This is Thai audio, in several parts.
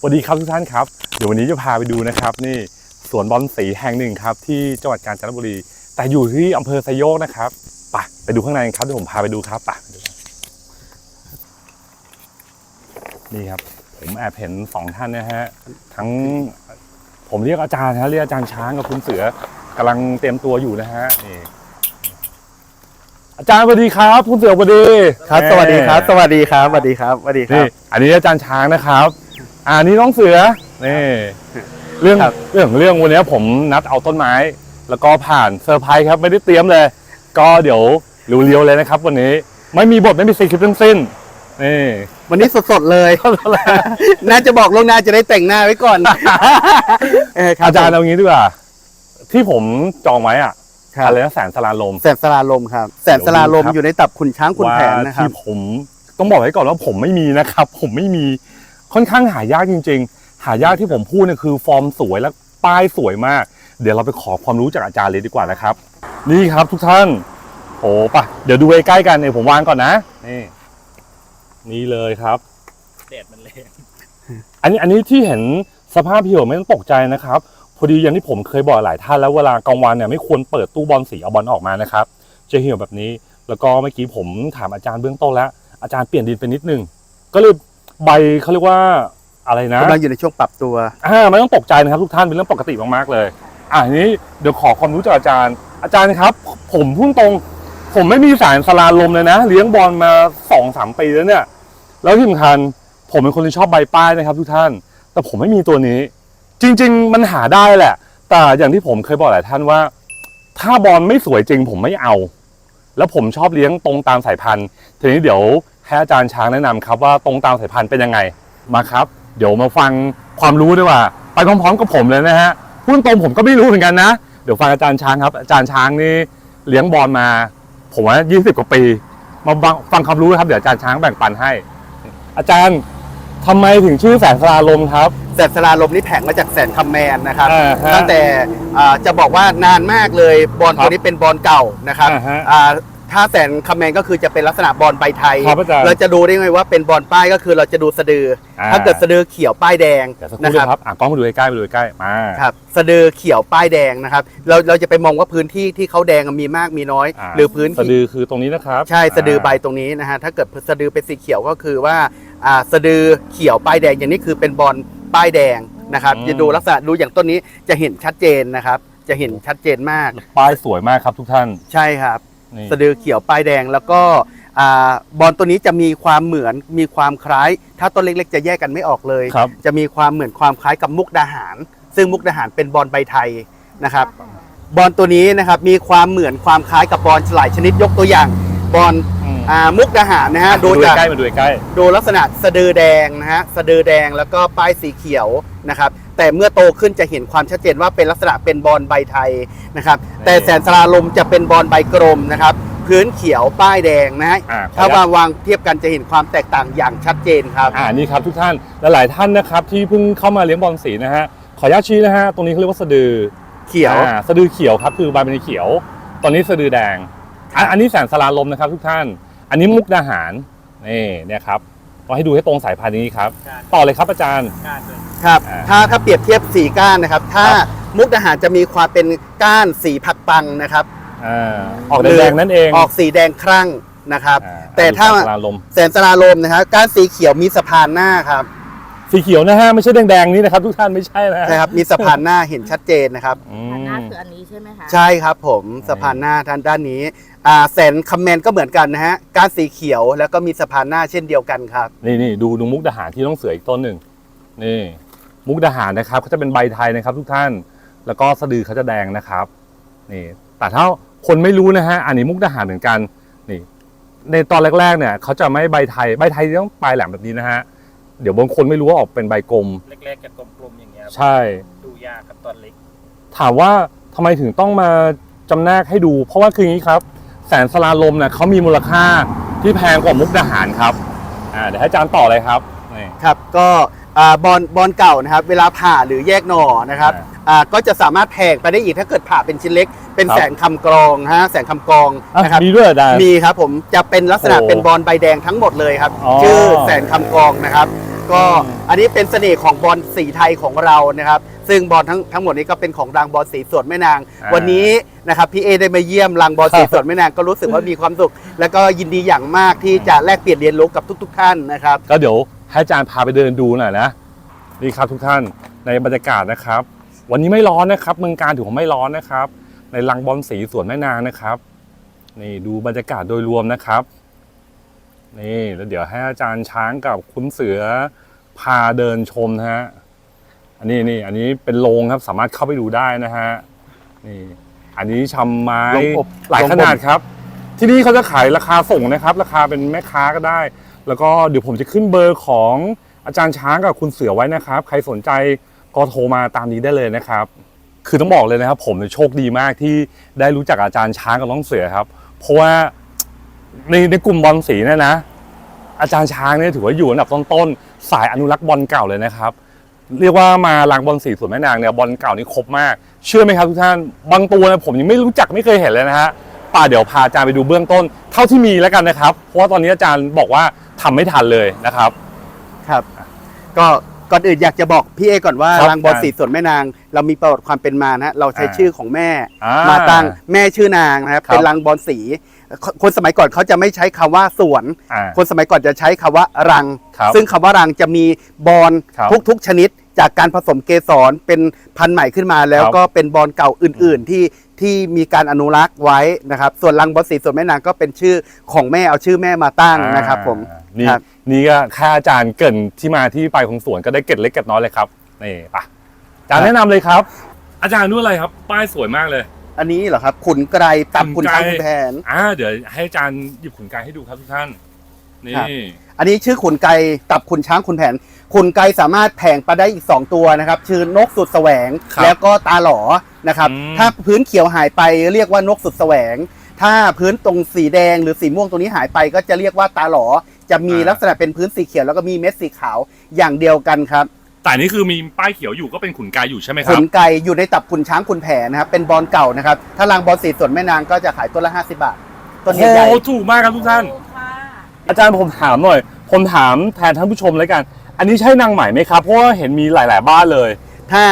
สวัสดีครับทุกท่านครับ เดี๋ยววันนี้จะพาไปดูนะครับ นี่สวนบอลสีแห่งหนึ่งครับ ที่จังหวัดกาญจนบุรี แต่อยู่ที่อำเภอไซโยกนะครับไปไปดูข้างในกันครับเดี๋ยวผมพาไปดูครับไปไปดูกันนี่ครับ ผมแอบเห็นสองท่านนะฮะทั้งผมเรียกอาจารย์นะเรียกอาจารย์ช้างกับคุณเสือกำลังเตรียมตัวอยู่นะฮะนี่อาจารย์สวัสดีครับ คุณเสือสวัสดีครับ สวัสดีครับ สวัสดีครับสวัสดีครับสวัสดีครันี่บอันนี้อาจารย์ช้างนะครับ อ่านี่น้องเสือนี่เรื่องครับ เรื่องของเรื่องวันนี้ผมนัดเอาต้นไม้ แล้วก็ผ่านเซอร์ไพรส์ครับไม่ได้เตรียมเลย ก็เดี๋ยวเรียวๆเลยนะครับ วันนี้ไม่มีบทไม่มีสคริปต์ทั้งสิ้นนี่วันนี้สดๆเลย น่าจะบอกล่วงหน้าจะได้แต่งหน้าไว้ก่อนเออคบอาจารย์เอางี้ดีกว่า ที่ผมจองไว้อะครับอะไรนะแสนสลาลม แสนสลาลมครับ แสนสลาลมเดี๋ยวดูครับอยู่ในตับขุนช้างขุนว่าแผนนะครับ ที่ผมต้องบอกไว้ก่อนว่าผมไม่มีนะครับ ผมไม่มี ค่อนข้างหายากจริง ๆ หายากที่ผมพูดเนี่ยคือฟอร์มสวยและป้ายสวยมาก เดี๋ยวเราไปขอความรู้จากอาจารย์เลยดีกว่านะครับ นี่ครับทุกท่าน โอ้ปะเดี๋ยวดูใกล้ๆกันเดี๋ยวผมวางก่อนนะ นี่นี่เลยครับแดดมันแรงอันนี้อันนี้ที่เห็นสภาพเหี่ยวไม่ต้องตกใจนะครับ พอดีอย่างที่ผมเคยบอกหลายท่านแล้วเวลากลางวันเนี่ยไม่ควรเปิดตู้บอลสีเอาบอลออกมานะครับ จะเหี่ยวแบบนี้ แล้วก็เมื่อกี้ผมถามอาจารย์เบื้องต้นแล้ว อาจารย์เปลี่ยนดินไปนิดนึง ก็เลย ใบเขาเรียกว่าอะไรนะกำลังอยู่ในช่วงปรับตัวอ่าไม่ต้องตกใจนะครับทุกท่านเป็นเรื่องปกติมากๆเลย อ่าทีนี้เดี๋ยวขอความรู้จากอาจารย์ อาจารย์ครับ ผมพูดตรง ผมไม่มีสารสลาลมเลยนะ เลี้ยงบอลมาสองสามปีแล้วเนี่ย แล้วที่สำคัญผมเป็นคนที่ชอบใบป้ายนะครับ ทุกท่าน แต่ผมไม่มีตัวนี้ จริง ๆ มันหาได้แหละ แต่อย่างที่ผมเคยบอกหลายท่านว่า ถ้าบอลไม่สวยจริง ผมไม่เอา แล้วผมชอบเลี้ยงตรงตามสายพันธุ์ทีนี้เดี๋ยว ให้อาจารย์ช้างแนะนำครับว่าตรงตามสายพันธุ์เป็นยังไงมาครับ เดี๋ยวมาฟังความรู้ด้วยว่า ไปพร้อมๆกับผมเลยนะฮะพูดตรงผมก็ไม่รู้เหมือนกันนะ เดี๋ยวฟังอาจารย์ช้างครับ อาจารย์ช้างนี่เลี้ยงบอลมา ผมว่า 20 กว่าปี มาฟังฟังความรู้นะครับเดี๋ยวอาจารย์ช้างแบ่งปันให้ อาจารย์ทำไมถึงชื่อแสนสลาลมครับแสนสลาลมนี่แผงมาจากแสนคำแมนนะครับอ่าฮะตั้งแต่อ่าจะบอกว่านานมากเลยบอลครับตัวนี้เป็นบอลเก่านะครับอ่าฮะอ่า ถ้าแสนคำแมนก็คือจะเป็นลักษณะบอลใบไทย ครับอาจารย์เราจะดูได้ไงว่าเป็นบอลป้ายก็คือเราจะดูสะดืออาถ้าเกิดสะดือเขียวป้ายแดงเดี๋ยวสักคนะรู่คนะรับครับอะกล้องมาดูใกล้ๆมาดูใกล้ๆมาครับสะดือเขียวป้ายแดงนะครับ เราเราจะไปมองว่าพื้นที่ที่เขาแดงมีมากมีน้อยาหรือพื้นสะที่ ดือคือตรงนี้นะครับใช่สะดือใบตรงนี้นะฮะถ้าเกิดสะดือเป็นสีเขียวก็คือว่าอ่าสะดือเขียวป้ายแดงอย่างนี้คือเป็นบอลป้ายแดงนะครับจะดูลักษณะดูอย่างต้นนี้จะเห็นชัดเจนนะครับ จะเห็นชัดเจนมาก ป้ายสวยมากครับทุกท่าน ใช่ครับ นี่ สะดือเขียวป้ายแดงแล้วก็อ่าบอลตัวนี้จะมีความเหมือนมีความคล้าย ถ้าต้นเล็กๆ จะแยกกันไม่ออกเลย ครับ จะมีความเหมือนความคล้ายกับมุกดาหาร ซึ่งมุกดาหารเป็นบอลใบไทยนะครับ บอลตัวนี้นะครับมีความเหมือนความคล้ายกับบอลหลายชนิดยกตัวอย่างบอลอืมอ่ามุกดาหารนะฮะดูดูจาก ใกล้ๆมาดูใกล้ ดูลักษณะสะดือแดงนะฮะสะดือแดงแล้วก็ป้ายสีเขียวนะครับ แต่เมื่อโตขึ้นจะเห็นความชัดเจนว่าเป็นลักษณะเป็นบอลใบไทยนะครับ แต่แสนสลาลมจะเป็นบอลใบกลมนะครับ พื้นเขียวป้ายแดงนะฮะอ่า ถ้ามาวางเทียบกันจะเห็นความแตกต่างอย่างชัดเจนครับ อ่านี่ครับทุกท่านและหลายท่านนะครับที่เพิ่งเข้ามาเลี้ยงบอลสีนะฮะขออนุญาตชี้นะฮะตรงนี้เขาเรียกว่าสะดือเขียวอ่าสะดือเขียวครับคือใบเป็นเขียว ตอนนี้สะดือแดงอะอันนี้แสนสลาลมนะครับทุกท่าน อันนี้มุกดาหารนี่เนี่ยครับ ก็ให้ดูให้ตรงสายพันธุ์นี้ครับ ต่อเลยครับอาจารย์กล้าเลยครับอ่าถ้าถ้าเปรียบเทียบสีก้านนะครับ ถ้าครับ มุกดาหารจะมีความเป็นก้านสีผักปังนะครับอ่าออกแดงๆนั่นเองออกสีแดงครั่งนะครับ อ่าแต่ถ้า อันนี้แสนสลาลม แสนสลาลมนะครับก้านสีเขียวมีสะพานหน้าครับ สีเขียวนะฮะไม่ใช่แดงๆนี่นะครับทุกท่านไม่ใช่นะฮะนะครับมีสะพานหน้าเห็นชัดเจนนะครับ อือันมหน้าคืออันนี้ใช่ไหมคะใช่ครับผมสะพานหน้าทางด้านนี้อ่าแสนคำแมนก็เหมือนกันนะฮะก้านสีเขียวแล้วก็มีสะพานหน้าเช่นเดียวกันครับ นี่นี่ดูดูมุกดาหารที่ต้องเสืออีกต้นหนึ่งนี่มุกดาหารนะครับเขาจะเป็นใบไทยนะครับ ทุกท่าน แล้วก็สะดือเขาจะแดงนะครับนี่แต่ถ้าคนไม่รู้นะฮะอันนี้มุกดาหารเหมือนกันนี่ในตอนแรกๆเนี่ยเขาจะไม่ใบไทยใบไทยต้องปลายแหลมแบบนี้นะฮะ เดี๋ยวบางคนไม่รู้ว่าออกเป็นใบกลม เล็กๆจะกลมๆอย่างเงี้ยครับใช่ ดูยากกับตอนเล็กถามว่าทำไมถึงต้องมาจำแนกให้ดู เพราะว่าคืออย่างนี้ครับ แสนสลาลมเนี่ยเขามีมูลค่าที่แพงกว่ามุกดาหารครับอ่าเดี๋ยวให้อาจารย์ต่อเลยครับนี่ ครับก็อ่าบอลบอลเก่านะครับ เวลาผ่าหรือแยกหน่อนะครับอ่าอ่าก็จะสามารถแพงไปได้อีกถ้าเกิดผ่าเป็นชิ้นเล็ก เป็นครับ แสนคำกรองฮะแสนคำกรองอะนะครับ มีด้วยเหรออาจารย์ มีครับผมจะเป็นลักษณะโอ้เป็นบอลใบแดงทั้งหมดเลยครับ อ๋อ ชื่อแสนคำกรองนะครับ ก็อืมอันนี้เป็นเสน่ห์ของบอลสีไทยของเรานะครับ ซึ่งบอลทั้งทั้งหมดนี้ก็เป็นของรางบอลสีสวนแม่นางอ่าวันนี้นะครับพี่เอได้มาเยี่ยมรางบอลสีสวนแม่นางก็รู้สึกว่ามีความสุข แล้วก็ยินดีอย่างมากที่จะแลกเปลี่ยนเรียนรู้กับทุก ๆ ท่านนะครับ ก็เดี๋ยวให้อาจารย์พาไปเดินดูหน่อยนะนี่ครับทุกท่านในบรรยากาศนะครับ วันนี้ไม่ร้อนนะครับ เมืองการถือว่าไม่ร้อนนะครับ ในลังบอลสีสวนแม่นางนะครับนี่ดูบรรยากาศโดยรวมนะครับ นี่แล้วเดี๋ยวให้อาจารย์ช้างกับคุณเสือพาเดินชมนะฮะอันนี้นี่อันนี้เป็นโรงครับสามารถเข้าไปดูได้นะฮะนี่อันนี้ชำไม้โรงอบหลายขนาดครับ ที่นี่เขาจะขายราคาส่งนะครับ ราคาเป็นแม่ค้าก็ได้ แล้วก็เดี๋ยวผมจะขึ้นเบอร์ของอาจารย์ช้างกับคุณเสือไว้นะครับ ใครสนใจก็โทรมาตามนี้ได้เลยนะครับ คือต้องบอกเลยนะครับ ผมเนี่ยโชคดีมากที่ได้รู้จักอาจารย์ช้างกับน้องเสือครับ เพราะว่า ในในกลุ่มบอลสีเนี่ยนะ อาจารย์ช้างเนี่ยถือว่าอยู่อันดับต้นๆสายอนุรักษ์บอลเก่าเลยนะครับ เรียกว่ามาลางบอลสีสวนแม่นางเนี่ยบอลเก่านี่ครบมาก เชื่อไหมครับทุกท่านบางตัวเนี่ยผมยังไม่รู้จักไม่เคยเห็นเลยนะฮะป่าเดี๋ยวพาอาจารย์ไปดูเบื้องต้น เท่าที่มีแล้วกันนะครับ เพราะว่าตอนนี้อาจารย์บอกว่าทำไม่ทันเลยนะครับครับ ก็ก่อนอื่นอยากจะบอกพี่เอก่อนว่าครับรางบอลสีสวนแม่นาง เรามีประวัติความเป็นมานะฮะเราใช้อ่าชื่อของแม่อ่มาตั้งแม่ชื่อ นางนะครับครับเป็นรางบอลสี คนสมัยก่อนเขาจะไม่ใช้คำว่าสวน อ่า คนสมัยก่อนจะใช้คำว่ารัง ครับซึ่งคำว่ารังจะมีบอลครับทุกๆชนิด จากการผสมเกสรเป็นพันธุ์ใหม่ขึ้นมา แล้วครับก็เป็นบอลเก่าอื่น ๆ ที่ที่มีการอนุรักษ์ไว้นะครับ ส่วนรังบอลสีส่วนแม่นางก็เป็นชื่อของแม่เอาชื่อแม่มาตั้งนะครับผมอ่านี่ครับ นี่ก็ค่าอาจารย์เกรินที่มาที่ไปของสวนก็ได้เกร็ดเล็กเกร็ดน้อยเลยครับนี่ไปะอาจารย์แนะนำเลยครับ อาจารย์นู่นอะไรครับ ป้ายสวยมากเลย อันนี้เหรอครับขุนไกรตับขุขุนนไกรช้างขุนแผนอ่าเดี๋ยวให้อาจารย์หยิบขุนไกรให้ดูครับทุกท่าน นี่ครับอันนี้ชื่อขุนไกรตับขุนช้างขุนแผนขุนไกรสามารถแผงไปได้อีก 2 ตัวนะครับชื่อนกสุดแสวงครับแล้วก็ตาหลอนะครับอืมถ้าพื้นเขียวหายไปเรียกว่านกสุดแสวง ถ้าพื้นตรงสีแดงหรือสีม่วงตรงนี้หายไปก็จะเรียกว่าตาหลอจะมีลักษณะเป็นพื้นสีเขียวแล้วก็มีเม็ดสีขาวอย่างเดียวกันครับ แต่นี่คือมีป้ายเขียวอยู่ก็เป็นขุนไกรอยู่ใช่ไหมคขุรับ นไกรอยู่ในตับขุนช้างขุนแผนนะครับ เป็นบอลเก่านะครับ ถ้ารางบอลสีส่วนแม่นางก็จะขายต้นละ 50 บาท ต้นใหญ่โอ้ถูกมากครับทุกท่านอาจารย์ผมถามหน่อย ผมถามแทนท่านผู้ชมเลยกัน อันนี้ใช่นางใหม่ไหมครับ เพราะว่าเห็นมีหลาย ๆ บ้านเลย ๆถ้า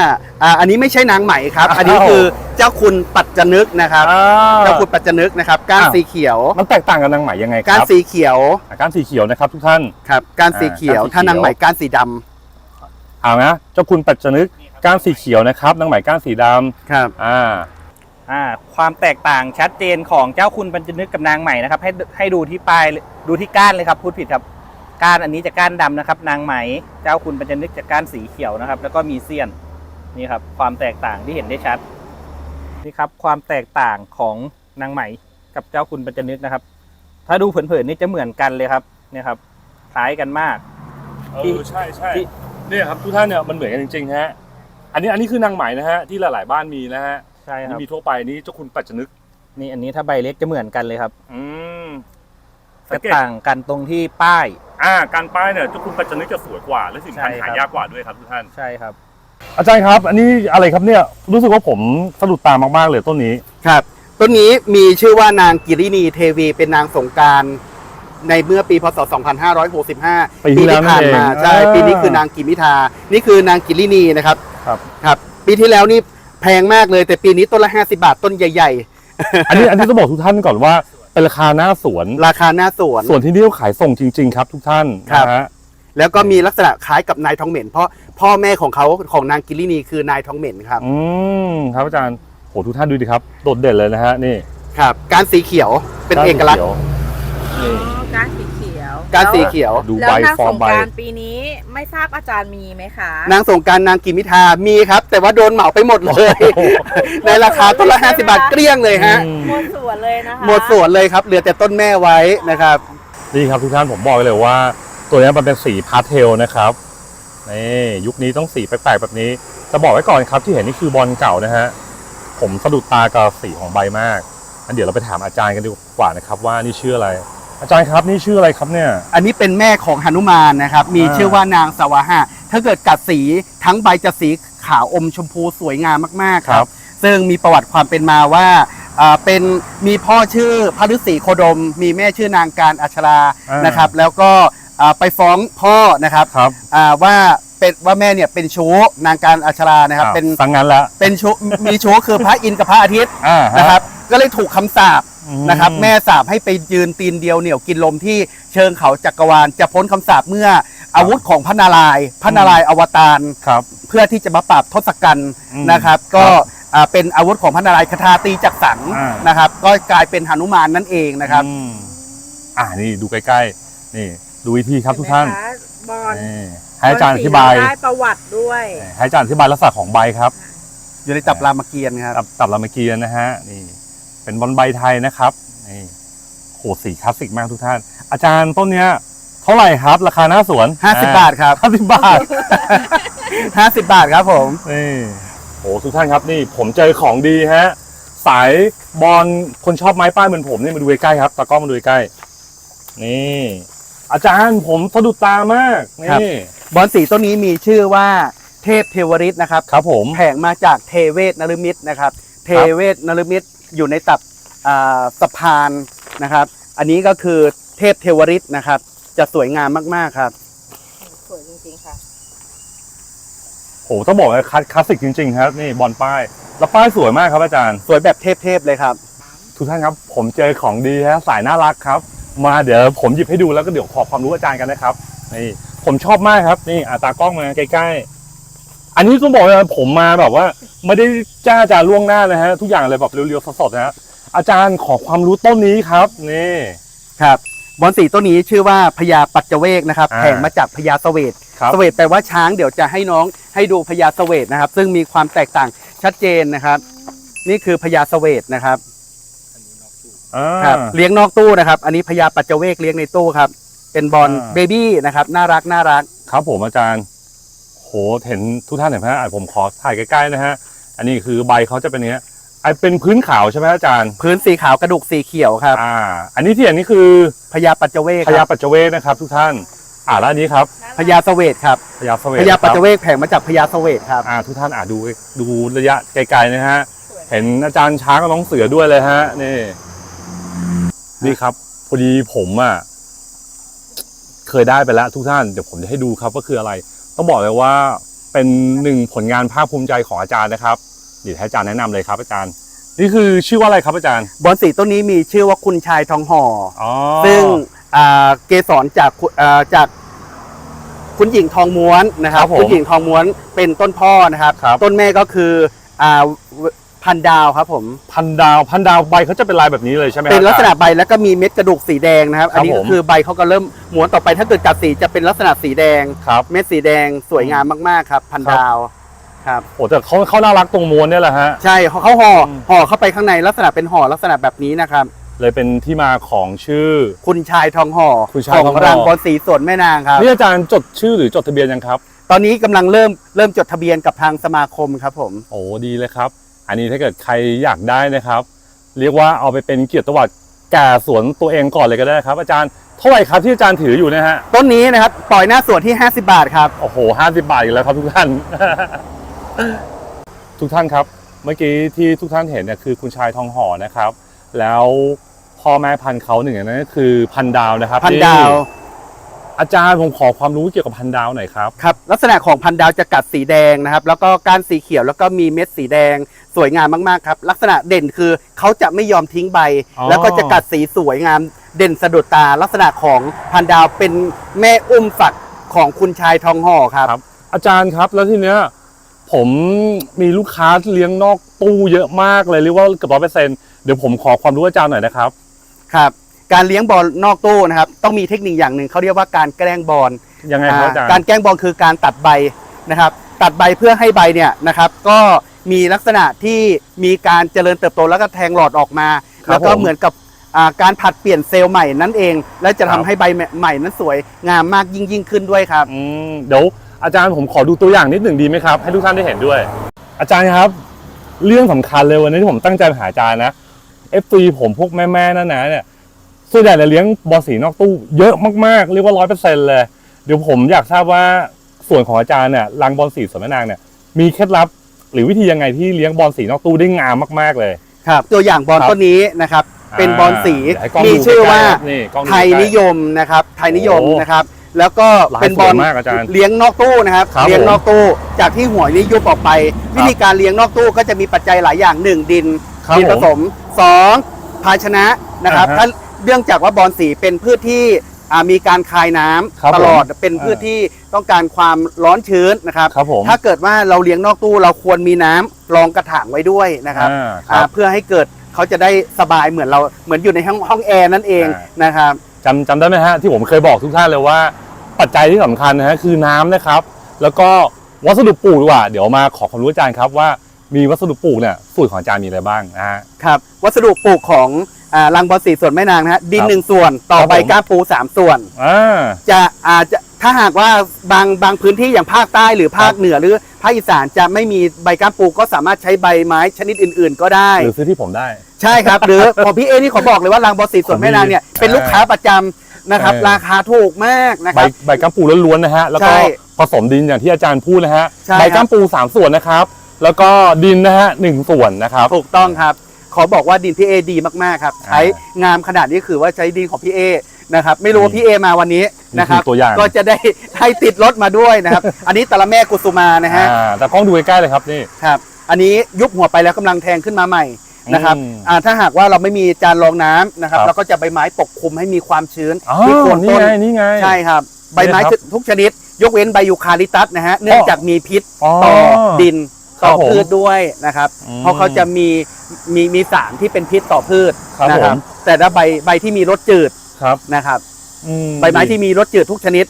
อ่าอันนี้ไม่ใช่นางไหมครับ อันนี้อ้าว คือเจ้าคุณปัจจนึกนะครับ อ่า เจ้าคุณปัจจนึกนะครับ ก้านอ้าว สีเขียว มันแตกต่างกับนางใหม่ยังไงคก้านรับสีเขียว อะก้านสีเขียวนะครับทุกท่าน ครับ ก้านสีเขียว อ่าก้านสีเขียว ถ้านางไหมก้านสีดำ เอานะเจ้าคุณปัจจนึกก้านสีเขียวนะครับนางใหม่ก้านสีดครับำอ่าอ่าความแตกต่างชัดเจนของเจ้าคุณปัญจนึกกับนางใหม่นะครับ ให้ให้ดูที่ปลายดูที่ก้านเลยครับพูดผิดครับก้านอันนี้จะก้านดำนะครับ นางไหมเจ้าคุณปัญจนึกจะก้านสีเขียวนะครับ แล้วก็มีเสี้ยนนี่ครับ ความแตกต่างที่เห็นได้ชัดนี่ครับ ความแตกต่างของนางไหมกับเจ้าคุณปัญจนึกนะครับ ถ้าดูเผินๆนี่จะเหมือนกันเลยครับเนี่ยครับคล้ายกันมากเอที่อใช่ใช่ที่ เนี่ยครับทุกท่านเนี่ยมันเหมือนกันจริงๆฮะอันนี้อันนี้คือนางใหม่นะฮะที่หลายๆบ้านมีนะฮะใช่คนี่รับมีทั่วไปนี่เจ้าคุณปัจจนึกนี่อันนี้ถ้าใบเล็กจะเหมือนกันเลยครับอืมจะสังเกตต่างกันตรงที่ป้าย อ่าการป้ายเนี่ยเจ้าคุณปัจจนึกจะสวยกว่าและสิ่งสำคัญใช่ครับหายากกว่าด้วยครับทุกท่าน ใช่ครับ อาจารย์ครับ อันนี้อะไรครับเนี่ยรู้สึกว่าผมสะดุดตามากๆเลยต้นนี้ ครับต้นนี้มีชื่อว่านางกิรินีเทวีเป็นนางสงกราร ในเมื่อปีพศ 2565 ปีที่แล้วผ่านมานั่นเองใช่อ่าปีนี้คือนางกิมิทา นี่คือนางกิรินีนะครับครับ ครับปีที่แล้วนี่แพงมากเลย แต่ปีนี้ต้นละ 50 บาทต้นใหญ่ อันนี้อันนี้ต้องบอกทุกท่านก่อนว่าเป็นราคาหน้าสวน ๆ ราคาหน้าสวน ส่วนที่นี่เขาขายส่งจริง ๆ ครับทุกท่านครับ นะฮะ แล้วก็มีลักษณะคล้ายกับนายทองเหม็น เพราะพ่อแม่ของเขาของนางกิรินีคือนายทองเหม็นครับ อืมครับอาจารย์โหทุกท่านดูดิครับ โดดเด่นเลยนะฮะนี่ ครับ การสีเขียวเป็นเอกลักษณ์ขียว อ๋อการสีเขียวการสีเขียว ดูแล้วใบนางฟอสร์มงใบ กรารปีนี้ไม่ทราบอาจารย์มีไหมคะนางสงกรารนางกิมิทามีครับ แต่ว่าโดนเหมาไปหมดเลย ในราคาต้นละ50บาทเกลี้ยงเลยฮะ อืมหมดสวนเลยนะคะหมดส่วนเลยครับ เหลือแต่ต้นแม่ไว้นะครับ นี่ครับทุกท่านผมบอกเลยว่า ตัวนี้มันเป็นสีพาสเทลนะครับนี่ยุคนี้ต้องสีแปลกๆแบบนี้จะบอกไว้ก่อนครับที่เห็นนี่คือบอลเก่านะฮะผมสะดุดตากับสีของใบมากอันเดี๋ยวเราไปถามอาจารย์กันดีกว่านะครับว่านี่ชื่ออะไร อาจารย์ครับนี่ชื่ออะไรครับเนี่ย อันนี้เป็นแม่ของหนุมานนะครับ มีอ่า ชื่อว่านางสวาหะถ้าเกิดกัดสีทั้งใบจะสีขาวอมชมพูสวยงามมากๆครับ ซึ่งมีประวัติความเป็นมาว่าอ่าเป็นมีพ่อชื่อพระฤาษีโคดม มีแม่ชื่อนางการอัชราอ่าน นะครับ แล้วก็อ่าไปฟ้องพ่อนะครับครับอ่าว่าเป็นว่าแม่เนี่ยเป็นชู้นางการอัชรานะครับอ้าวเป็นสังงั้นแล้วเป็นชู้มีชู้คือพระอินทร์กับพระอาทิตย์ อ่าฮ นะครับก็เลยถูกคำสาปอืม นะครับแม่สาปให้ไปยืนตีนเดียวเหนี่ยวกินลมที่เชิงเขาจักรวาลจะพ้นคำสาปเมื่ออาวุธของพระนารายณ์พระนารายณ์อวตารครับ เพื่อที่จะมาปราบทศกัณฐ์อืมนะครับ ก็อ่าเป็นอาวุธของพระนารายณ์คาถาตีจักสังอ่าน นะครับ ก็กลายเป็นหนุมานนั่นเองนะครับ อืมอ่านี่ดูใกล้ๆนี่ดูวิธีครับทุกท่านเห็ไหมคะบอลนี่ให้อาจารย์อธิบายได้ประวัติด้วย ให้อาจารย์อธิบายลักษณะของใบครับ อยู่ในตับรามเกียรติ์ครับ ตับตับรามเกียรติ์นะฮะนี่ เป็นบอลใบไทยนะครับนี่โหสีคลาสสิกมากทุกท่าน อาจารย์ต้นเนี้ยเท่าไหร่ครับ ราคาหน้าสวน50 บาทครับ ห้าสิบบาท 50 บาทครับผม นี่โหทุกท่านครับนี่ผมเจอของดีฮะ สายบอลคนชอบไม้ป้ายเหมือนผมนี่มาดูใกล้ๆครับตากล้องมาดูใกล้ๆนี่ อาจารย์ผมสะดุดตามากครับ นี่บอลสีต้นนี้มีชื่อว่าเทพเทวริตนะครับ ครับผม แผงมาจากเทเวศนรมิตรนะครับ เทเวศนรมิตร อยู่ในตับอ่าสะพานนะครับ อันนี้ก็คือเทพเทวริตนะครับ จะสวยงามมากๆครับ สวยจริงๆค่ะโหต้องบอกว่าคลาสคลาสสิกจริง ๆ ครับ นี่บอลป้าย แล้วป้ายสวยมากครับอาจารย์ สวยแบบเทพๆเลยครับ ทุกท่านครับ ผมเจอของดีฮะสายน่ารักครับ มาเดี๋ยวผมหยิบให้ดูแล้วก็เดี๋ยวขอความรู้อาจารย์กันนะครับนี่ผมชอบมากครับ นี่อาตากล้องมาใกล้ๆ อันนี้ต้องบอกเลยนะผมมาแบบว่า ไม่ได้จ้าอาจารย์ล่วงหน้าเลยฮะ ทุกอย่างเลยแบบเรียวๆสดๆนะฮะอาจารย์ขอความรู้ต้นนี้ครับนี่ ครับบอลสีต้นนี้ชื่อว่าพญาปัจเจเวกนะครับอ่าแผงมาจากพญาเสวตครับ เสวตแปลว่าช้างเดี๋ยวจะให้น้องให้ดูพญาเสวตนะครับ ซึ่งมีความแตกต่างชัดเจนนะครับ นี่คือพญาเสวตนะครับอ่า ครับเลี้ยงนอกตู้นะครับ อันนี้พญาปัจเจเวกเลี้ยงในตู้ครับ เป็นบอลอ่า เบบี้นะครับ น่ารักน่ารัก ครับผมอาจารย์โห เห็นทุกท่านเห็นไหมฮะอะผมขอถ่ายใกล้ๆนะฮะ อันนี้คือใบเขาจะเป็นเนี้ยไอเป็นพื้นขาวใช่ไหมอาจารย์ พื้นสีขาวกระดูกสีเขียวครับอ่า อันนี้ที่เห็นนี่คือพญาปัจเจเวกพญาครับปัจเจเวกนะครับ ทุกท่าน อ่าแล้วอันนี้ครับพญาเสวตครับพญาเสวตพญาปัจเจนะครับเวกแผงมาจากพญาเสวตครับ อ่าทุกท่านอ่าดูดูระยะไกลๆนะฮะ เห็นอาจารย์ช้างกับน้องเสือด้วยเลยฮะนี่ นี่ครับพอดีผมอะเคยได้ไปแล้วทุกท่านเดี๋ยวผมจะให้ดูครับว่าคืออะไร ต้องบอกเลยว่าเป็นหนึ่งผลงานภาคภูมิใจของอาจารย์นะครับเดี๋ยวให้อาจารย์แนะนำเลยครับอาจารย์ นี่คือชื่อว่าอะไรครับอาจารย์บอลสีต้นนี้มีชื่อว่าคุณชายทองห่ออ๋อซึ่งอ่าเกสรจากคุณอ่าจากคุณหญิงทองม้วนนะครับครับผมคุณหญิงทองม้วนเป็นต้นพ่อนะครับ ครับ ต้นแม่ก็คืออ่า พันดาวครับผมพันดาวพันดาวใบเขาจะเป็นลายแบบนี้เลยใช่ไหมเป็นลักษณะอาจารย์ใบแล้วก็มีเม็ดกระดูกสีแดงนะครับครับอันนี้ก็ผมคือใบเขาก็เริ่มม้วนต่อไปถ้าเกิดกัดสีจะเป็นลักษณะสีแดง ครับเม็ดสีแดงสวยงามมากๆครับ พันครับ ดาวครับ โอ้แต่เขาเขาน่ารักตรงม้วนเนี่ยแหละฮะ ใช่เขาเขาห่ออม ห่อเข้าไปข้างในลักษณะเป็นห่อลักษณะแบบนี้นะครับ เลยเป็นที่มาของชื่อ คุณชายทองห่อคุณชายของทองห่อ รางบอลสีสวนแม่นางครับ นี่อาจารย์จดชื่อหรือจดทะเบียนยังครับ ตอนนี้กำลังเริ่มเริ่มจดทะเบียนกับทางสมาคมครับผม โอ้ดีเลยครับ อันนี้ถ้าเกิดใครอยากได้นะครับ เรียกว่าเอาไปเป็นเกียรติประวัติแก่สวนตัวเองก่อนเลยก็ได้ครับ อาจารย์เท่าไหร่ครับที่อาจารย์ถืออยู่นะฮะต้นนี้นะครับปล่อยหน้าสวนที่ 50 บาทครับ โอ้โหห้าสิบาทอีกแล้วครับทุกท่าน ทุกท่านครับ เมื่อกี้ที่ทุกท่านเห็นเนี่ยคือคุณชายทองห่อนะครับ แล้วพ่อแม่พันธุ์เขาหนึ่งในนั้นก็คือพันดาวนะครับพันดาวนี่ อาจารย์ผมขอความรู้เกี่ยวกับพันดาวหน่อยครับ ครับลักษณะของพันดาวจะกัดสีแดงนะครับ แล้วก็ก้านสีเขียวแล้วก็มีเม็ดสีแดงสวยงามมากๆครับ ลักษณะเด่นคือเขาจะไม่ยอมทิ้งใบ อ๋อ แล้วก็จะกัดสีสวยงามเด่นสะดุดตา ลักษณะของพันดาวเป็นแม่อุ้มฝักของคุณชายทองห่อครับครับอาจารย์ครับแล้วทีเนี้ยผมมีลูกค้าเลี้ยงนอกตู้เยอะมากเลยเรียกว่าเกือบร้อยเปอร์เซ็นต์เดี๋ยวผมขอความรู้อาจารย์หน่อยนะครับ ครับ การเลี้ยงบอลนอกตู้นะครับต้องมีเทคนิคอย่างหนึ่งเขาเรียกว่าการแกล้งบอลยังไงครับอาจารย์การแกล้งบอลคือการตัดใบนะครับ ตัดใบเพื่อให้ใบเนี่ยนะครับ ก็มีลักษณะที่มีการเจริญเติบโตแล้วก็แทงหลอดออกมาครับแล้วก็ผมเหมือนกับอ่าการผัดเปลี่ยนเซลล์ใหม่นั่นเอง และจะครัทำบให้ใบใหม่นั้นสวยงามมากยิ่งยิ่งขึ้นด้วยครับอืมเดี๋ยวอาจารย์ผมขอดูตัวอย่างนิดหนึ่งดีไหมครับ ให้ทุกท่านได้เห็นด้วย อาจารย์ครับ เรื่องสำคัญเลยวันนี้ที่ผมตั้งใจมาหาอาจารย์นะเอฟซีผมพวกแม่ๆนั่นนะเนี่ย ส่วนใหญ่จะเลี้ยงบอลสีนอกตู้เยอะมากๆ เรียกว่าร้อยเปอร์เซ็นต์เลย เดี๋ยวผมอยากทราบว่าส่วนของอาจารย์เนี่ยรังบอลสีสวนแม่นางเนี่ยมีเคล็ดลับหรือวิธียังไงที่เลี้ยงบอลสีนอกตู้ได้งามมากๆเลย ครับ ตัวอย่างบอลครับต้นนี้นะครับ เป็นบอลสีอ่าเดี๋ยวให้กล้องมีดูชื่อว่าใกล้ๆครับนี่กล้องดูไทยใกล้ๆนิยมนะครับ ไทยนิยมโอ้นะครับ แล้วก็ลายเป็นสบวอยลมากอาจารย์เลี้ยงนอกตู้นะครับ ครับเลี้ยงผมนอกตู้ จากที่หัวนี้ยุบออกไป วิธีการเลี้ยงนอกตู้ก็จะมีปัจจัยหลายอย่างหนึ่งดินครับดินผสผมมสองภาชนะนะครับ อ่าฮะถ้า เนื่องจากว่าบอลสีเป็นพืชที่อ่ามีการคายน้ำครับตลอดผมเป็นพืชอ่าที่ต้องการความร้อนชื้นนะครับ ครับผมถ้าเกิดว่าเราเลี้ยงนอกตู้เราควรมีน้ำรองกระถางไว้ด้วยนะครับอ่าคอ่ารับ เพื่อให้เกิดเขาจะได้สบายเหมือนเราเหมือนอยู่ในห้องห้องแอร์นั่นเองอ่านะครับ จำจำได้ไหมฮะที่ผมเคยบอกทุกท่านเลยว่าปัจจัยที่สำคัญนะฮะคือน้ำนะครับ แล้วก็วัสดุปลูกดีกว่า เดี๋ยวมาขอความรู้อาจารย์ครับว่ามีวัสดุปลูกเนี่ยสูตรของอาจารย์มีอะไรบ้างนะฮะ ครับวัสดุปลูกของ อ่ารังบอลสีส่วนแม่นางนะฮะดินครับหนึ่งส่วนต่อครับใบผมก้านปูสามส่วน อ่า จะอาจจะถ้าหากว่าบางบางพื้นที่อย่างภาคใต้หรือภาคครับเหนือหรือภาคอีสานจะไม่มีใบก้านปูก็สามารถใช้ใบไม้ชนิดอื่น ๆ ก็ได้ หรือซื้อที่ผมได้ ใช่ครับ หรือของพี่เอนี่ขอบอกเลยว่ารังบอลสีส่วนแม่นางเนี่ยเป็นลูกค้าประจำนะครับ เออ ราคาถูกมากนะคใบรับ ใบกัมปูล้วนๆนะฮะ แล้วก็ใช่ผสมดินอย่างที่อาจารย์พูดนะฮะใช่ใบครักับมปูสามส่วนนะครับ แล้วก็ดินนะฮะหนึ่งส่วนนะครับ ถูกต้องครับ ขอบอกว่าดินพี่เอดีมากๆครับอ่าใช้งามขนาดนี้คือว่าใช้ดินของพี่เอนะครับ ไม่รู้ว่าพี่เอมาวันนี้นะครับนี่คือตัวอย่างก็จะได้ให้ติดรถมาด้วยนะครับ อันนี้ตะละแม่กุสุมานะฮะอ่าแต่กล้องดูใกล้ๆเลยครับนี่ครับอันนี้ยุบหัวไปแล้วกำลังแทงขึ้นมาใหม่นะครับอืมอ่าถ้าหากว่าเราไม่มีจานรองน้ำนะครับครับเราก็จะใบไม้ปกคลุมให้มีความชื้นอ๋อที่โคนนี่ต้นไงนี่ไงใช่ครับใบไม้นี่ครับทุกชนิด ยกเว้นใบยูคาลิปตัสนะฮะเนื่องจากมีพิษอ๋อต่อดิน ครัต่บอผมพืชด้วยนะครับ อืมเพราะเขาจะมีมีมีสารที่เป็นพิษต่อพืชครับนะผม แต่ถ้าใบใบที่มีรสจืดครับนะครับ อืใบไม้ที่มีรสจืดทุกชนิด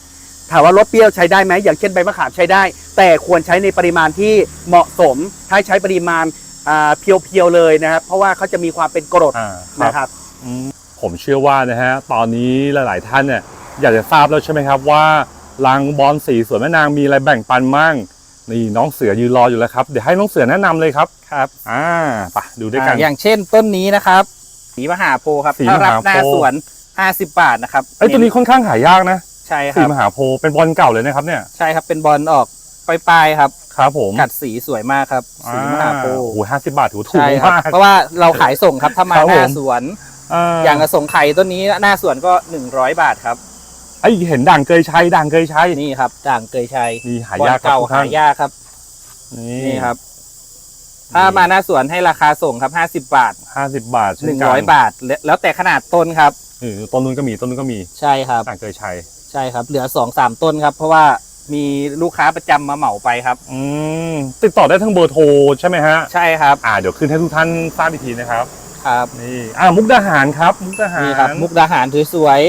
ถามว่ารสเปรี้ยวใช้ได้ไหมอย่างเช่นใบมะขามใช้ได้ แต่ควรใช้ในปริมาณที่เหมาะสมถ้าใช้ปริมาณอ่าเพียวๆเลยนะครับ เพราะว่าเขาจะมีความเป็นกรดอ่านะครับ อืมผมเชื่อว่านะฮะตอนนี้หลาย ๆ ท่านเนี่ยอยากจะทราบแล้วใช่ไหมครับว่ารังบอลสีสวนแม่นางมีอะไรแบ่งปันมั่ง นี่น้องเสือยืนรออยู่แล้วครับ เดี๋ยวให้น้องเสือแนะนำเลยครับครับอ่าไปดูด้วยกันอ่าอย่างเช่นต้นนี้นะครับสีมหาโพธิ์ครับสีถ้ามรับหาโพธิ์หน้าสวน50บาทนะครับไอ้ยตัวนี้ค่อนข้างหายากนะใช่คสีรับมหาโพธิ์เป็นบอลเก่าเลยนะครับเนี่ยใช่ครับเป็นบอลออกปลายๆครับครับผมกัดสีสวยมากครับสีมหาโพโอ้ธิ์โหห้าสิบบาทถือว่าถูกใช่ครับมากเพราะว่าเราขายส่งครับถ้ามาครับหน้าผมสวนอ่าอย่างกระสงไข่ต้นนี้หน้าสวนก็100บาทครับ ไอยเห็นด่างเกยชัยด่างเกยชัยนี่ครับด่างเกยชัยนี่หาบอลยากครับเก่าทุกหาท่านยากครับ นี่นี่ครับ ถ้ามาหน้าสวนให้ราคาส่งครับ50บาทห้าสิบบาทเช่นกัน100บาทแล้วแล้วแต่ขนาดต้นครับ เออต้นนู้นก็มีต้นนู้นก็มีใช่ครับ ด่างเกยชัยใช่ครับ เหลือ2อสามต้นครับ เพราะว่ามีลูกค้าประจำมาเหมาไปครับ อืมติดต่อได้ทั้งเบอร์โทรใช่ไหมฮะ ใช่ครับอ่าเดี๋ยวขึ้นให้ทุกท่านทราบอีกทีนะครับ ครับนี่อ่ามุกดาหารครับ มุกดาหารนี่ครับ มุกดาหารสวย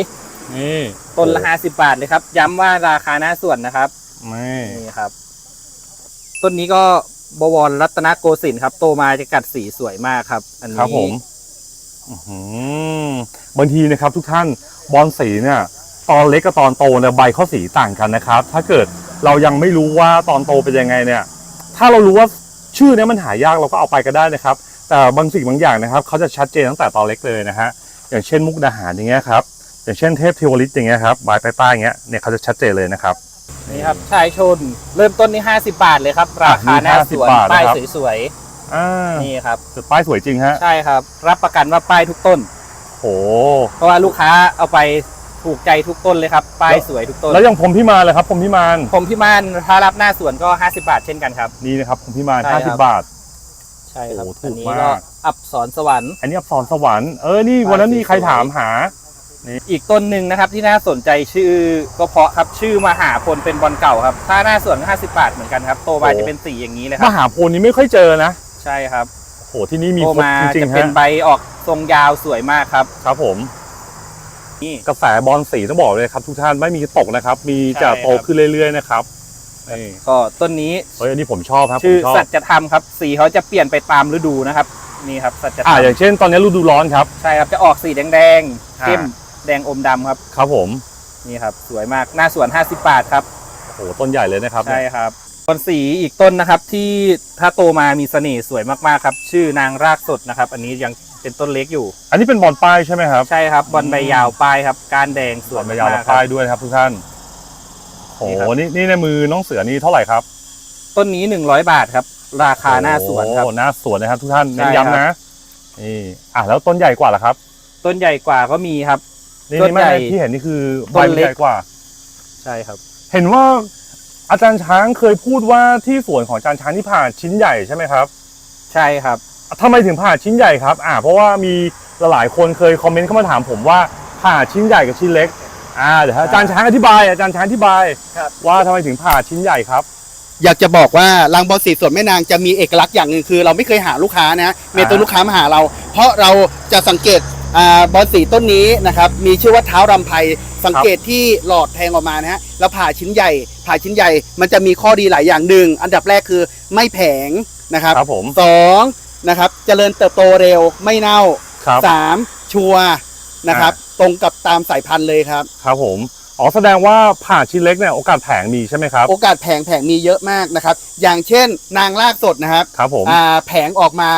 นี่ๆต้นละ50บาทเลยครับ ย้ำว่าราคาหน้าสวนนะครับนี่นี่ครับ ต้นนี้ก็บวรรัตนโกสินทร์ครับ โตมาจะกัดสีสวยมากครับ อันนี้ครับผมอื้อหือบางทีนะครับ ทุกท่านบอลสีเนี่ย ตอนเล็กกับตอนโตเนี่ยใบข้อสีต่างกันนะครับ ถ้าเกิดเรายังไม่รู้ว่าตอนโตเป็นยังไงเนี่ย ถ้าเรารู้ว่าชื่อเนี้มันหายากเราก็เอาไปก็ได้นะครับ แต่บางสิ่งบางอย่างนะครับเขาจะชัดเจนตั้งแต่ตอนเล็กเลยนะฮะอย่างเช่นมุกดาหารอย่างเงี้ยครับ อย่างเช่นเทพเทวฤทธิ์อย่างเงี้ยครับใบใต้ๆอย่างเงี้ยเนี่ยเขาจะชัดเจนเลยนะครับ นี่ครับชายชนเริ่มต้นที่ 50 บาทเลยครับ ราคาหน้าสวน50บาทนะครับ ป้ายสวยอ่าๆนี่ครับ จุดป้ายสวยจริงฮะใช่ครับ รับประกันว่าป้ายทุกต้น โห เพราะว่าลูกค้าเอาไปถูกใจทุกต้นเลยครับ ป้ายสวยทุกต้นแล้วอย่างผมพิมานเลยครับผมพิมานผมพี่มานถ้ารับหน้าสวนก็ 50 บาทเช่นกันครับ นี่นะครับผมพิมานใช่ครับ 50 บาท ใช่ครับโอ้ถูกอันนี้มากก็อับสอนสวรรค์ อันนี้อับสรสวรรค์เออนี่วันนั้นมีใครถามหา อีกต้นหนึ่งนะครับที่น่าสนใจชื่อก็เพราะครับชื่อมหาพลเป็นบอลเก่าครับ ถ้าหน้าสวนก็50บาทเหมือนกันครับ โตมาโอ้ จะเป็นสีอย่างนี้เลยคมรับ หาโพธิ์นี้ไม่ค่อยเจอนะใช่ครับ โหที่นี่มีโตครบมาจริงจะๆเป็นฮะใบออกทรงยาวสวยมากครับ ครับผมนี่ กระแสบอลสีต้องบอกเลยครับ ทุกท่านไม่มีตกนะครับ มีจะใช่ครับ โตขึ้นเรื่อยๆนะครับนี่ก็ต้นนี้เฮ้ยอันนี้ผมชอบครับผชื่อมชอบสัจธรรมครับ สีเขาจะเปลี่ยนไปตามฤดูนะครับ นี่ครับสัจธรอ่ารมอย่างเช่นตอนนี้ฤดูร้อนครับ ใช่ครับจะออกสีแดงๆอ่าเข้ม แดงอมดำครับ ครับผมนี่ครับ สวยมากหน้าสวน 50 บาทครับ โอ้โหต้นใหญ่เลยนะครับใช่ครับต้นสีอีกต้นนะครับที่ถ้าโตมามีเสน่ห์สวยมากๆครับ ชื่อนางรากสดนะครับ อันนี้ยังเป็นต้นเล็กอยู่ อันนี้เป็นบอลป้ายใช่ไหมครับใช่ครับบอลใบยาวป้ายครับก้านแดงสบวอยลใบยาวมากๆคป้ารัยบด้วยนะครับทุกท่านโอ้โหนี่ครับ นี่นี่ในมือน้องเสือนี่เท่าไหร่ครับต้นนี้ 100 บาทครับ ราคาหน้าสวนครับ โอ้หน้าสวนนะครับ ทุกท่านใช่เน้นครับ ย้ำนะนี่อะแล้วต้นใหญ่กว่าล่ะครับ ต้นใหญ่กว่าก็มีครับ นี่ต้นนี่ไม่ใหญ่ที่เห็นนี่คือต้ใบนมันเล็ก ใหญ่กว่า ใช่ครับ เห็นว่าอาจารย์ช้างเคยพูดว่าที่สวนของอาจารย์ช้างที่ผ่าชิ้นใหญ่ใช่ไหมครับใช่ครับ ทำไมถึงผ่าชิ้นใหญ่ครับ อ่า เพราะว่ามีหลายๆคนเคยคอมเมนต์เข้ามาถามผมว่าผ่าชิ้นใหญ่กับชิ้นเล็ก อ่าเดี๋ยวให้อาจารย์ช้างอธิบายอาจารย์ช้างอธิบายครับ ว่าทำไมถึงผ่าชิ้นใหญ่ครับ อยากจะบอกว่ารังบอลสีสวนแม่นางจะมีเอกลักษณ์อย่างหนึ่งคือ เราไม่เคยหาลูกค้านะเมตัวลูกค้ามาหาเรา เพราะเราจะสังเกตอ่า บอลสีต้นนี้นะครับมีชื่อว่าเท้ารำไพสังเกตที่หลอดแทงออกมานะฮะแล้วผ่าชิ้นใหญ่ ผ่าชิ้นใหญ่มันจะมีข้อดีหลายอย่างหนึ่งอันดับแรกคือไม่แผงนะครับครับผมสองนะครับเจริญเติบโตเร็วไม่เน่าครับสามชัวร์นะครับตรงกับตามสายพันธุ์เลยครับครับผมอ๋อแสดงว่าผ่าชิ้นเล็กเนี่ยโอกาสแผงมีใช่ไหมครับ โอกาสแผงแผงมีเยอะมากนะครับ อย่างเช่นนางลากสดนะครับครับผมอ่าแผงออกมา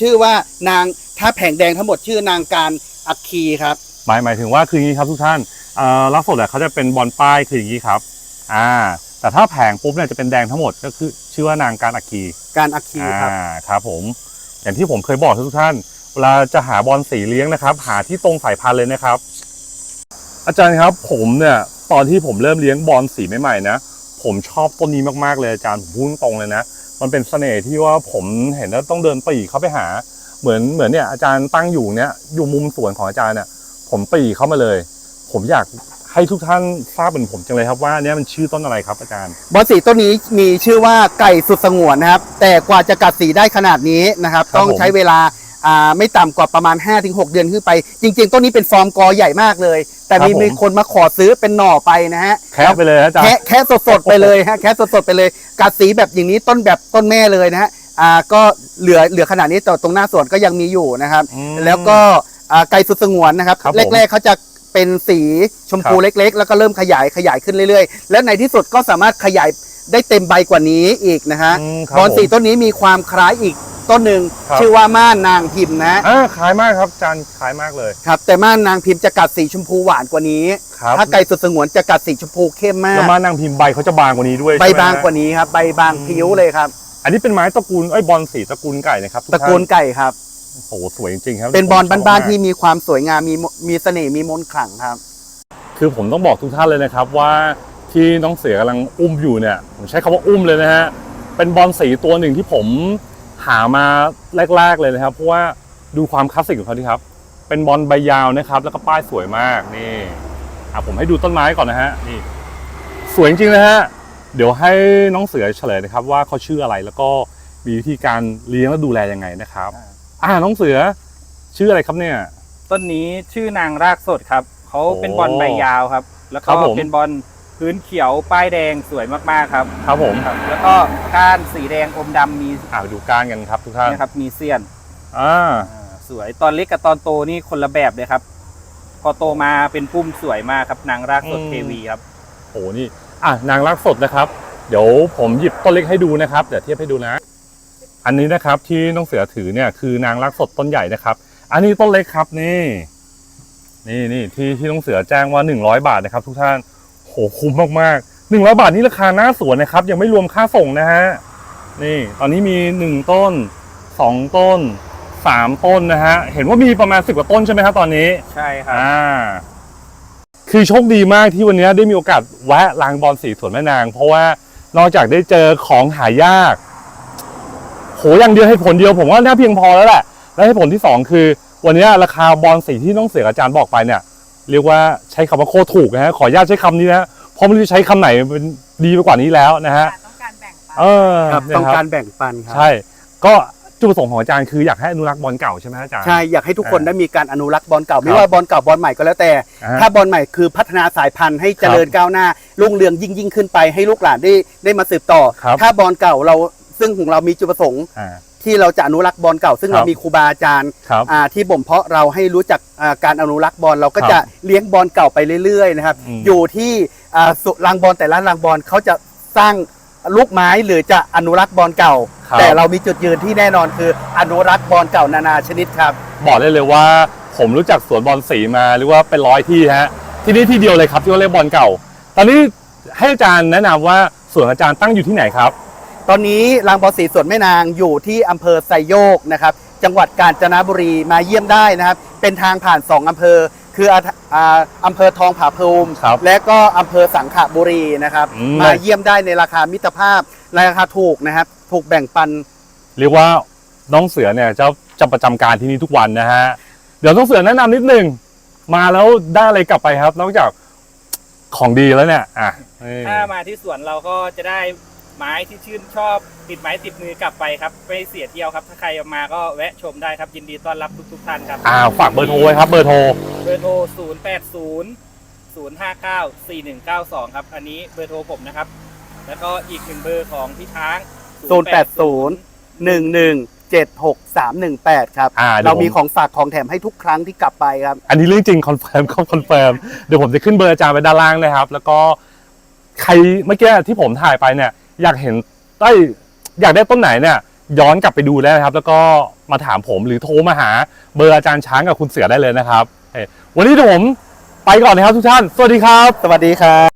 ชื่อว่านางถ้าแผงแดงทั้งหมดชื่อนางการอัคคีครับ หมายหมายถึงว่าคืออย่างนี้ครับทุกท่านเอ่อลักษณะเขาจะเป็นบอลป้ายคืออย่างนี้ครับอ่าแต่ถ้าแผงปุ๊บเนี่ยจะเป็นแดงทั้งหมดก็คือชื่อว่านางการอัคคีการอัคคีครับอ่าครับผมอย่างที่ผมเคยบอกทุกท่านเวลาจะหาบอลสีเลี้ยงนะครับ หาที่ตรงสายพันธุ์เลยนะครับ อาจารย์ครับผมเนี่ยตอนที่ผมเริ่มเลี้ยงบอลสีใหม่ๆนะ ผมชอบต้นนี้มากๆเลยอาจารย์ผมพูดตรงเลยนะ มันเป็นเสน่ห์ที่ว่าผมเห็นแล้วต้องเดินปรีเข้าไปหา เหมือนเหมือนเนี่ยอาจารย์ตั้งอยู่เนี่ยอยู่มุมสวนของอาจารย์เนี่ยผมปรีเข้ามาเลย ผมอยากให้ทุกท่านทราบเหมือนผมจังเลยครับว่าเนี่ยมันชื่อต้นอะไรครับอาจารย์บอลสีต้นนี้มีชื่อว่าไก่สุดสงวนนะครับ แต่กว่าจะกัดสีได้ขนาดนี้นะครับรบต้องใช้เวลา อ่าไม่ต่ำกว่าประมาณ 5-6 เดือนขึ้นไป จริง ๆ ต้นนี้เป็นฟอร์มกอใหญ่มากเลย แต่มีครับผม มีคนมาขอซื้อเป็นหน่อไปนะฮะแคะไปเลยนะอาจารย์ แค่แค่สดๆไปเลยฮะแค่สดๆไปเลยกัดสีแบบอย่างนี้ต้นแบบต้นแม่เลยนะฮะอ่าก็เหลือเหลือขนาดนี้แต่ตรงหน้าสวนก็ยังมีอยู่นะครับ อืมแล้วก็อ่าไก่สุดสงวนนะครับ ครับผมแรกๆเขาจะเป็นสีชมพูครับ เล็กๆ แล้วก็เริ่มขยายขยายขึ้นเรื่อยๆ และในที่สุดก็สามารถขยายได้เต็มใบกว่านี้อีกนะฮะ อืมครับบอนสีผม ต้นนี้มีความคล้ายอีก ต้นหนึ่งครับ ชื่อว่าม่านนางพิมพ์นะอ่าขายมากครับอาจารย์ขายมากเลย ครับแต่ม่านนางพิมพ์จะกัดสีชมพูหวานกว่านี้ ครับ ถ้าไก่สุดสงวนจะกัดสีชมพูเข้มมาแล้วก มานางพิมพ์ใบเขาจะบางกว่านี้ด้วยใบช่ไหมบางฮะกว่านี้ครับ ใบบางผิวเลยครับ อันนี้เป็นไม้ตระกูลไอ้ยบอลสีตระกูลไก่นะครับทุตระกูลท่านไก่ครับโอ้โหสวยจริงๆครับเป็นบอลผมชบ้านมกๆที่มีความสวยงามมีมมีเสน่ห์มีมนต์ขลังครับ คือผมต้องบอกทุกท่านเลยนะครับว่าที่น้องเสือกำลังอุ้มอยู่เนี่ยผมใช้คำว่าอุ้มเลยนะฮะเป็นบอลสีตัวหนึ่งที่ผม หามาแรก ๆเลยนะครับ เพราะว่าดูความคลาสสิกของเขาที่ครับ เป็นบอลใบยาวนะครับ แล้วก็ป้ายสวยมากนี่อะผมให้ดูต้นไม้ก่อนนะฮะนี่ สวยจริงๆนะฮะเดี๋ยวให้น้องเสือเฉลยนะครับ ว่าเขาชื่ออะไรแล้วก็มีวิธีการเลี้ยงและดูแลยังไงนะครับ อ่าน้องเสือชื่ออะไรครับเนี่ย ต้นนี้ชื่อนางรากสดครับเขาเป็นโอ้บอลใบยาวครับ แล้วครัก็บผม เป็นบอล พื้นเขียวป้ายแดงสวยมากๆครับครับผมครับแล้วก็ก้านสีแดงอมดำมีอ่าไปดูก้านกันครับทุกท่านนะครับมีเสี้ยนอ่าอ่าสวยตอนเล็กกับตอนโตนี่คนละแบบเลยครับ พอโตมาเป็นพุ่มสวยมากครับนางรากสดอืมเทวีครับ โอ้โหนี่อะนางรักสดนะครับ เดี๋ยวผมหยิบต้นเล็กให้ดูนะครับเดี๋ยวเทียบให้ดูนะ อันนี้นะครับที่น้องเสือถือเนี่ยคือนางรักสดต้นใหญ่นะครับ อันนี้ต้นเล็กครับนี่ นี่นี่ที่ที่น้องเสือแจ้งว่า 100 บาทนะครับ ทุกท่านโหคุ้มมากๆ100บาทนี่ราคาหน้าสวนนะครับ ยังไม่รวมค่าส่งนะฮะนี่ ตอนนี้มี1ต้น2ต้น3ต้นนะฮะ เห็นว่ามีประมาณ10กว่าต้นใช่ไหมครับตอนนี้ ใช่ครับอ่าคือโชคดีมากที่วันนี้ได้มีโอกาสแวะลางบอลสีสวนแม่นาง เพราะว่านอกจากได้เจอของหายาก โหอย่างเดียวให้ผลเดียวผมว่าน่าเพียงพอแล้วแหละและให้ผลที่สองคือ วันนี้ราคาบอลสีที่น้องเสืออาจารย์บอกไปเนี่ย เรียกว่าใช้คำว่าโคตรถูกนะฮะขออนุญาตใช้คำนี้นะฮะเพราะไม่รู้จะใช้คำไหนเป็นดีไปกว่านี้แล้วนะฮะต้องการแบ่งปันเออครับเนี่ยต้องการแบ่งปันครัใช่ ก็จุดประสงค์ของอาจารย์คืออยากให้อนุรักษ์บอลเก่าใช่ไหมอาจารย์ใช่อยากให้ทุกคนอ่าได้มีการอนุรักษ์บอลเก่า ไม่ครับว่าบอลเก่าบอลใหม่ก็แล้วแต่อ่าถ้าบอลใหม่คือพัฒนาสายพันธุ์ให้เจริญก้าวหน้ารุ่งเรืองยิ่งยิ่งขึ้นไปให้ลูกหลานได้ได้มาสืบต่อครับถ้าบอลเก่าเราซึ่งของเรามีจุดประสงค์อ่า ที่เราจะอนุรักษ์บอลเก่า ซึ่งครับเรามีครูบาอาจารย์ครับอ่าที่บ่มเพาะเราให้รู้จักอ่าการอนุรักษ์บอลเราก็ครับจะเลี้ยงบอลเก่าไปเรื่อยๆนะครับ อืม อยู่ที่อ่าสุรางบอลแต่ละรางบอลเขาจะสร้างลูกไม้หรือจะอนุรักษ์บอลเก่า ครับ แต่เรามีจุดยืนที่แน่นอนคืออนุรักษ์บอลเก่านานาชนิดครับ บอกได้เลยว่า ผมรู้จักสวนบอลสีมาหรือว่าเป็นร้อยที่ฮะที่นี่ที่เดียวเลยครับที่ว่าเล่นบอลเก่า ตอนนี้ให้อาจารย์แนะนำว่าสวนอาจารย์ตั้งอยู่ที่ไหนครับ ตอนนี้รางบอลสีสวนแม่นางอยู่ที่อำเภอไซโยกนะครับ จังหวัดกาญจนบุรีมาเยี่ยมได้นะครับ เป็นทางผ่าน 2อำเภอ คืออาอ่าอำเภอทองผาภูมิ ครับและก็อำเภอสังขบุรีนะครับ อืม มาเยี่ยมได้ในราคามิตรภาพราคาถูกนะครับ ถูกแบ่งปัน เรียกว่าน้องเสือเนี่ยจะจะประจำการที่นี่ทุกวันนะฮะ เดี๋ยวน้องเสือแนะนำนิดหนึ่งมาแล้วได้อะไรกลับไปครับ นอกจากของดีแล้วเนี่ย อะนี่ ถ้ามาที่สวนเราก็จะได้ ไม้ที่ชื่นชอบติดไม้ติดมือกลับไปครับไม่เสียเที่ยวครับถ้าใครมาก็แวะชมได้ครับยินดีต้อนรับทุกๆท่านครับอ่าฝากเบอร์โทรไว้ครับเบอร์โทรเบอร์โทร 0 8 0 0 5 9 4 1 9 2 ครับ อันนี้เบอร์โทรผมนะครับ แล้วก็อีกหนึ่งเบอร์ของพี่ช้าง080 1176318 ครับ อ่าเดี๋ยวเราผมมีของฝากของแถมให้ทุกครั้งที่กลับไปครับ อันนี้เรื่องจริงคอนเฟิร์มครับคอนเฟิร์มเดี๋ยวผมจะขึ้นเบอร์อาจารย์ไว้ด้านล่างนะครับ แล้วก็ใครเมื่อกี้ที่ผมถ่ายไปเนี่ย อยากเห็นได้อยากได้ต้นไหนเนี่ยย้อนกลับไปดูได้นะครับ แล้วก็มาถามผมหรือโทรมาหาเบอร์อาจารย์ช้างกับคุณเสือได้เลยนะครับ วันนี้ผมไปก่อนนะครับทุกท่าน สวัสดีครับ สวัสดีครับ